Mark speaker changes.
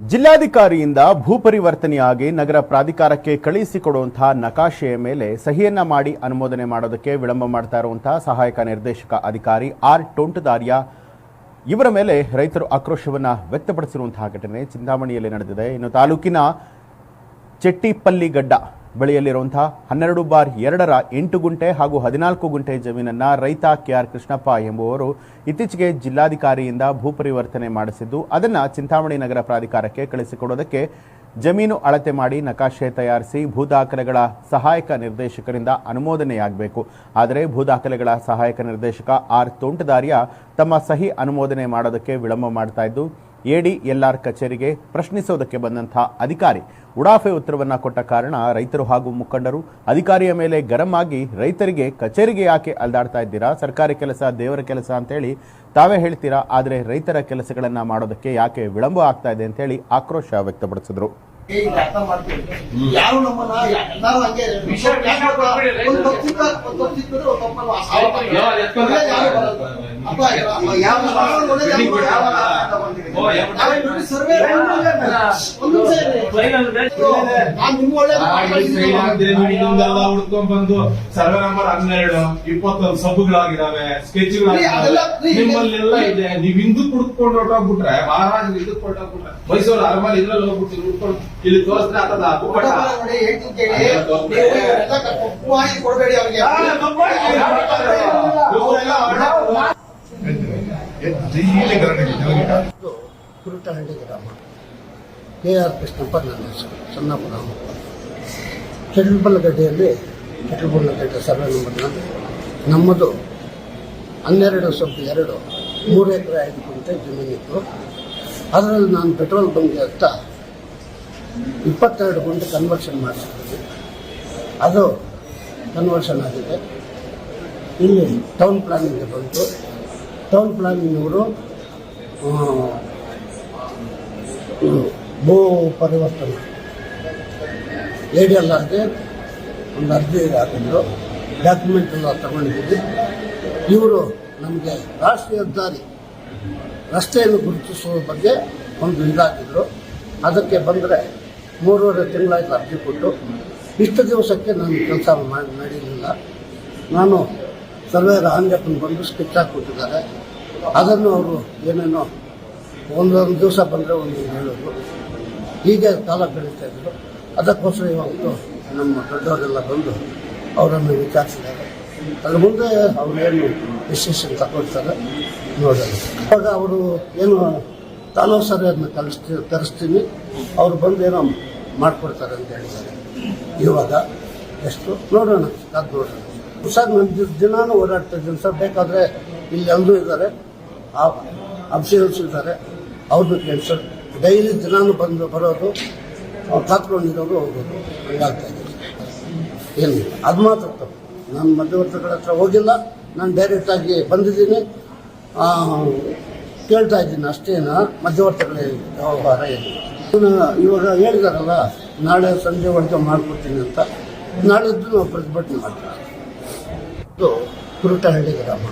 Speaker 1: ಜಿಲ್ಲಾಧಿಕಾರಿಯಿಂದ ಭೂ ಪರಿವರ್ತನೆಯಾಗಿ ನಗರ ಪ್ರಾಧಿಕಾರಕ್ಕೆ ಕಳುಹಿಸಿಕೊಡುವಂತಹ ನಕಾಶೆಯ ಮೇಲೆ ಸಹಿಯನ್ನ ಮಾಡಿ ಅನುಮೋದನೆ ಮಾಡೋದಕ್ಕೆ ವಿಳಂಬ ಮಾಡ್ತಾ ಇರುವಂತಹ ಸಹಾಯಕ ನಿರ್ದೇಶಕ ಅಧಿಕಾರಿ ಆರ್ ಟೊಂಟದಾರ್ಯ ಇವರ ಮೇಲೆ ರೈತರು ಆಕ್ರೋಶವನ್ನ ವ್ಯಕ್ತಪಡಿಸಿರುವಂತಹ ಘಟನೆ ಚಿಂತಾಮಣಿಯಲ್ಲಿ ನಡೆದಿದೆ. ಇನ್ನು ತಾಲೂಕಿನ ಚೆಟ್ಟಿಪಲ್ಲಿಗಡ್ಡ ಬಳಿಯಲ್ಲಿರುವಂತಹ ಹನ್ನೆರಡು ಬಾರ್ ಎರಡರ ಎಂಟು ಗುಂಟೆ ಹಾಗೂ ಹದಿನಾಲ್ಕು ಗುಂಟೆ ಜಮೀನನ್ನು ರೈತ ಕೆ ಆರ್ ಕೃಷ್ಣಪ್ಪ ಎಂಬುವರು ಇತ್ತೀಚೆಗೆ ಜಿಲ್ಲಾಧಿಕಾರಿಯಿಂದ ಭೂ ಪರಿವರ್ತನೆ ಮಾಡಿಸಿದ್ದು, ಅದನ್ನು ಚಿಂತಾಮಣಿ ನಗರ ಪ್ರಾಧಿಕಾರಕ್ಕೆ ಕಳಿಸಿಕೊಡೋದಕ್ಕೆ ಜಮೀನು ಅಳತೆ ಮಾಡಿ ನಕಾಶೆ ತಯಾರಿಸಿ ಭೂ ದಾಖಲೆಗಳ ಸಹಾಯಕ ನಿರ್ದೇಶಕರಿಂದ ಅನುಮೋದನೆಯಾಗಬೇಕು. ಆದರೆ ಭೂ ದಾಖಲೆಗಳ ಸಹಾಯಕ ನಿರ್ದೇಶಕ ಆರ್ ತೋಂಟದಾರ್ಯ ತಮ್ಮ ಸಹಿ ಅನುಮೋದನೆ ಮಾಡೋದಕ್ಕೆ ವಿಳಂಬ ಮಾಡ್ತಾ ಇದ್ದು ಎಡಿ ಎಲ್ಆರ್ ಕಚೇರಿಗೆ ಪ್ರಶ್ನಿಸೋದಕ್ಕೆ ಬಂದಂಥ ಅಧಿಕಾರಿ ಉಡಾಫೆ ಉತ್ತರವನ್ನು ಕೊಟ್ಟ ಕಾರಣ ರೈತರು ಹಾಗೂ ಮುಖಂಡರು ಅಧಿಕಾರಿಯ ಮೇಲೆ ಗರಂ ಆಗಿ ರೈತರಿಗೆ ಕಚೇರಿಗೆ ಯಾಕೆ ಅಲ್ದಾಡ್ತಾ ಇದ್ದೀರಾ? ಸರ್ಕಾರಿ ಕೆಲಸ ದೇವರ ಕೆಲಸ ಅಂತೇಳಿ ತಾವೇ ಹೇಳ್ತೀರಾ? ಆದರೆ ರೈತರ ಕೆಲಸಗಳನ್ನು ಮಾಡೋದಕ್ಕೆ ಯಾಕೆ ವಿಳಂಬ ಆಗ್ತಾ ಇದೆ ಅಂತೇಳಿ ಆಕ್ರೋಶ ವ್ಯಕ್ತಪಡಿಸಿದ್ರು.
Speaker 2: ಹುಡ್ಕೊಂಡ್ ಬಂದು ಸರ್ವೆ ನಂಬರ್ ಹನ್ನೆರಡು ಇಪ್ಪತ್ತೊಂದು ಸಬ್ಬುಗಳಾಗಿದಾವೆ ಸ್ಕೆಚ್ಗಳಾಗಿದಾವೆ
Speaker 3: ಇದೆ.
Speaker 2: ನಿಮ್ಮಲ್ಲೆಲ್ಲ ಇದೆ ನೀವ್ ಹಿಂದೂ ಕುಡ್ಕೊಂಡು ಹೊರಟೋಗ್ಬಿಟ್ರೆ ಮಹಾರಾಜ್ ಹಿಂದೂ ಹೊರಟೋಗ್ಬಿಟ್ರೆ ಮೈಸೂರು ಅರಮನೆ ಇದ್ರಲ್ಲಿ ಹೋಗ್ಬಿಟ್ಟು ಹುಡ್ಕೊಂಡು ಇಲ್ಲಿ ತೋರಿಸ್ತಾ ಆತದ
Speaker 3: ತಪ್ಪು ಮಾಡಿ ಕೊಡಬೇಡಿ ಅವ್ರಿಗೆ
Speaker 4: ಕುರುಟಹಳ್ಳಿ ಗ್ರಾಮ. ಕೆ ಆರ್ ಕೃಷ್ಣಪ್ಪ ನನ್ನ ಹೆಸರು. ಸಣ್ಣಪ್ಪ ಗ್ರಾಮ ಕೆಟಲ್ಬಲ್ಲಗಡ್ಡೆಯಲ್ಲಿ ಕೆಟಲ್ಬಲ್ಲಗಡ್ಡೆ ಸರ್ವೆ ನಂಬರ್ನ ನಮ್ಮದು ಹನ್ನೆರಡು ಸ್ವಲ್ಪ ಎರಡು, ಮೂರು ಎಕರೆ ಐದು ಕುಂಟೆ ಜಮೀನಿತ್ತು ಅದರಲ್ಲಿ ನಾನು ಪೆಟ್ರೋಲ್ ಬಂಕ್ಗೆ ಅಂತ ಇಪ್ಪತ್ತೆರಡು ಗುಂಟೆ ಕನ್ವರ್ಷನ್ ಮಾಡಿಸಿದ್ದೀನಿ ಅದು ಕನ್ವರ್ಷನ್ ಆಗಿದೆ. ಇಲ್ಲಿ ಟೌನ್ ಪ್ಲಾನಿಂಗ್ ಬಂತು. ಟೌನ್ ಭೂ ಪರಿವರ್ತನೆ ಎಲ್ ಆರ್ಗೆ ಒಂದು ಅರ್ಜಿ ಹಾಕಿದ್ರು ಡಾಕ್ಯುಮೆಂಟ್ ಎಲ್ಲ ತಗೊಂಡಿದ್ದೀವಿ. ಇವರು ನಮಗೆ ರಾಷ್ಟ್ರೀಯ ಹೆದ್ದಾರಿ, ರಸ್ತೆಯನ್ನು ಗುರುತಿಸುವ ಬಗ್ಗೆ ಒಂದು ಇದಾಗಿದ್ರು. ಅದಕ್ಕೆ ಬಂದರೆ ಮೂರುವರೆ ತಿಂಗಳಾಯ್ತು ಅರ್ಜಿ ಕೊಟ್ಟು, ಇಷ್ಟು ದಿವಸಕ್ಕೆ ನಾನು ಕೆಲಸ ಮಾಡಿ ನಡೀಲಿಲ್ಲ ನಾನು ಸರ್ವೇರ ಆಂಜಪ್ಪನ ಬಂದು ಸ್ಕೆಚ್ ಹಾಕ್ಕೊಟ್ಟಿದ್ದಾರೆ. ಅದನ್ನು ಅವರು ಏನೇನೋ ಒಂದೊಂದು ದಿವಸ ಬಂದರೆ ಒಂದು ಹೇಳೋದು. ಹೀಗೆ ಕಾಲ ಬೆಳೀತಾ ಇದ್ರು ಅದಕ್ಕೋಸ್ಕರ ಇವತ್ತು ನಮ್ಮ ದೊಡ್ಡವರೆಲ್ಲ ಬಂದು ಅವರನ್ನು ವಿಚಾರಿಸಿದ್ದಾರೆ. ಅದ್ರ ಮುಂದೆ ಅವರೇನು ಡಿಸಿಷನ್ ತಗೊಳ್ತಾರೆ ನೋಡೋಣ. ಅವಾಗ ಅವರು ಏನು ತಾಲೂಕು ಅದನ್ನ ಕಲಿಸ್ತಿ ತರಿಸ್ತೀನಿ ಅವ್ರು ಬಂದು ಏನೋ ಮಾಡಿಕೊಡ್ತಾರೆ ಅಂತ ಹೇಳಿದ್ದಾರೆ. ಇವಾಗ ಎಷ್ಟು? ನೋಡೋಣ. ಅದು ನೋಡೋಣ. ಸರ್ ನನ್ನ ದಿನಾನು ಓಡಾಡ್ತಾ ಇದ್ದೀನಿ ಸರ್. ಬೇಕಾದರೆ ಇಲ್ಲಿ ಎಲ್ಲರೂ ಇದ್ದಾರೆ. ಅಫ್ಸಿಯಲ್ಸ್ ಇದ್ದಾರೆ. ಅವ್ರದ್ದು ಟೆನ್ಷನ್ ಡೈಲಿ ದಿನಾನು ಬಂದು ಬರೋದು, ಅವ್ರು ಕಾತ್ಕೊಂಡಿರೋರು ಹೋಗೋದು ಹಂಗಾಗ್ತಾ ಇದೆ. ಏನು, ಅದು ಮಾತ್ರ ತಪ್ಪು. ನಾನು ಮಧ್ಯವರ್ತಿಗಳ ಹತ್ರ ಹೋಗಿಲ್ಲ. ನಾನು ಡೈರೆಕ್ಟಾಗಿ ಬಂದಿದ್ದೀನಿ. ಕೇಳ್ತಾ ಇದ್ದೀನಿ ಅಷ್ಟೇನ? ಮಧ್ಯವರ್ತಿಗಳ ವ್ಯವಹಾರ ಏನು? ಇವಾಗ ಹೇಳಿದಾರಲ್ಲ, ನಾಳೆ ಸಂಜೆ ಒಳಗೆ ಮಾಡ್ಕೊಡ್ತೀನಿ ಅಂತ. ನಾಳಿದ್ದು ನಾವು ಪ್ರತಿಭಟನೆ ಮಾಡ್ತೀವಿ. ಕುರುಟಹಳ್ಳಿ ಗ್ರಾಮ.